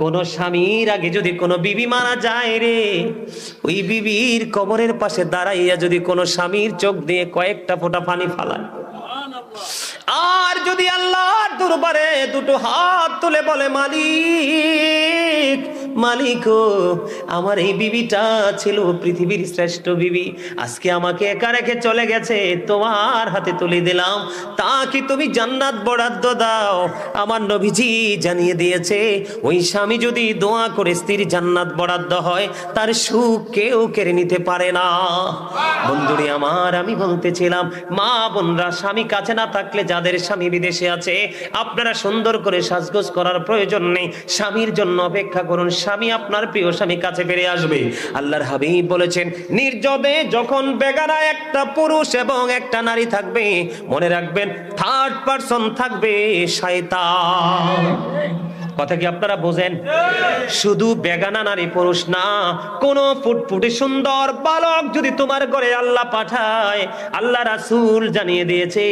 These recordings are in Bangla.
কোন স্বামীর আগে যদি কোনো বিবি মারা যায় রে, ওই বিবির কবরের পাশে দাঁড়াইয়া যদি কোনো স্বামীর চোখ দিয়ে কয়েকটা ফোঁটা পানি ফালায়। আর যদি আল্লাহর দরবারে দুটো হাত তুলে বলে, মালিক মালিক আমার এই বিবিটা ছিল পৃথিবীর শ্রেষ্ঠ বিবি। আজকে আমাকে একা রেখে চলে গেছে, তোমার হাতে তুলে দিলাম। তা কি তুমি জান্নাত বরাদ্দ দাও। আমার নবীজি জানিয়ে দিয়েছে, ওই স্বামী যদি দোয়া করে স্ত্রীর জান্নাত বরাদ্দ হয়, তার সুখ কেউ কেড়ে নিতে পারে না। বন্ধুরে আমার, আমি বলতেছিলাম, মা বোনরা, স্বামী কাছে না থাকলে যাদের স্বামী বিদেশে আছে, আপনারা সুন্দর করে সাজগোজ করার প্রয়োজন নেই। স্বামীর জন্য অপেক্ষা করুন স্বামী আপনার প্রিয় স্বামী কাছে ফিরে আসবে। আল্লাহর হাবিব বলেছেন, নির্জবে যখন বেগারা একটা পুরুষ এবং একটা নারী থাকবে, মনে রাখবেন থার্ড পারসন থাকবে, শয়তান। কথা কি আপনারা বোঝেন? শুধু বেগানা নারী পুরুষ না, কোন ফুটফুটে সুন্দর বালক যদি তোমার ঘরে আল্লাহ পাঠায়, আল্লাহ রাসুল জানিয়ে দিয়েছে,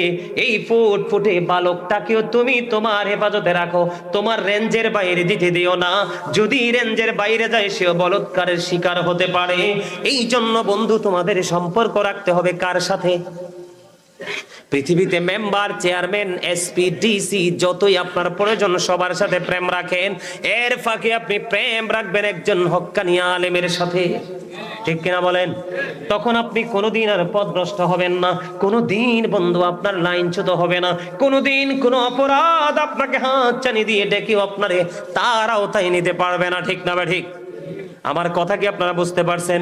এই ফুটফুটে বালকটাকেও তুমি তোমার হেফাজতে রাখো, তোমার রেঞ্জের বাইরে দিতে দিও না। যদি রেঞ্জের বাইরে যায়, সেও বলৎকারের শিকার হতে পারে। এই জন্য বন্ধু, তোমাদের সম্পর্ক রাখতে হবে কার সাথে? পৃথিবীতে মেম্বার, চেয়ারম্যান, এসপি, ডিসি, যতই আপনার প্রয়োজন, সবার সাথে প্রেম রাখেন। এর ফাঁকে আপনি প্রেম রাখবেন একজন হক্কানি আলেমের সাথে। ঠিক কিনা বলেন? তখন আপনি কোনোদিন আর পথভ্রষ্ট হবেন না। কোনোদিন বন্ধু আপনার লাইনচ্যুত হবে না। কোনোদিন কোনো অপরাধ আপনাকে হাত চানি দিয়ে ডেকেও আপনারে তার আওতায় নিতে পারবে না। ঠিক না বা ঠিক? আমার কথা কি আপনারা বুঝতে পারছেন?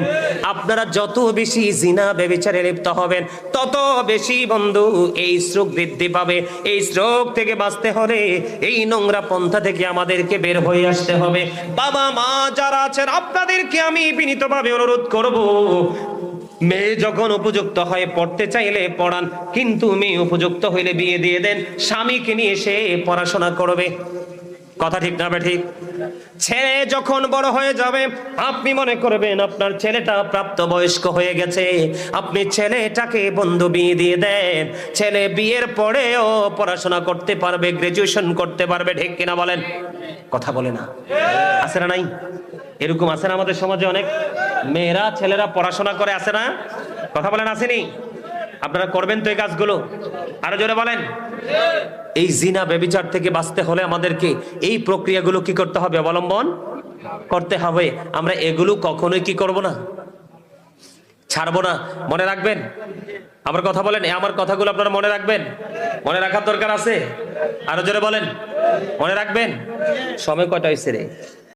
আপনারা যত বেশি জিনা বেবিচারে লিপ্ত হবেন, তত বেশি বন্ধু এই স্ট্রোক বৃদ্ধি পাবে। এই স্ট্রোক থেকে বাঁচতে হলে এই নোংরা পন্থা থেকে আমাদেরকে বের হয়ে আসতে হবে। বাবা মা যারা আছেন, আপনাদেরকে আমি বিনীতভাবে অনুরোধ করব, মেয়ে যখন উপযুক্ত হয় পড়তে চাইলে পড়ান, কিন্তু মেয়ে উপযুক্ত হইলে বিয়ে দিয়ে দেন, স্বামীকে নিয়ে সে পড়াশোনা করবে। কথা ঠিক না ঠিক ছেলে যখন বড় হয়ে যাবে, আপনি মনে করবেন আপনার ছেলেটা প্রাপ্ত বয়স্ক হয়ে গেছে। আপনি ছেলেটাকে বন্ধু বিয়ে দিয়ে দেন। ছেলে বিয়ের পরেও পড়াশোনা করতে পারবে গ্রাজুয়েশন করতে পারবে, ঠিক কিনা বলেন? কথা বলে না। আছে না নাই? এরকম আছে না আমাদের সমাজে অনেক? মেয়েরা, ছেলেরা পড়াশোনা করে, আছে না? কথা বলেন, আসেনি? আপনারা করবেন তো এই কাজগুলো? আরও জোরে বলেন। এই জিনা বেবিচার থেকে বাঁচতে হলে আমাদেরকে এই প্রক্রিয়াগুলো কি করতে হবে অবলম্বন? করতে হবে। আমরা এগুলো কখনোই কি করব না? ছাড়বো না। মনে রাখবেন? আমার কথা বলেন আমার কথাগুলো আপনারা মনে রাখবেন? মনে রাখার দরকার আছে? আরও জোরে বলেন। মনে রাখবেন? সময় কটা হয়েছে রে?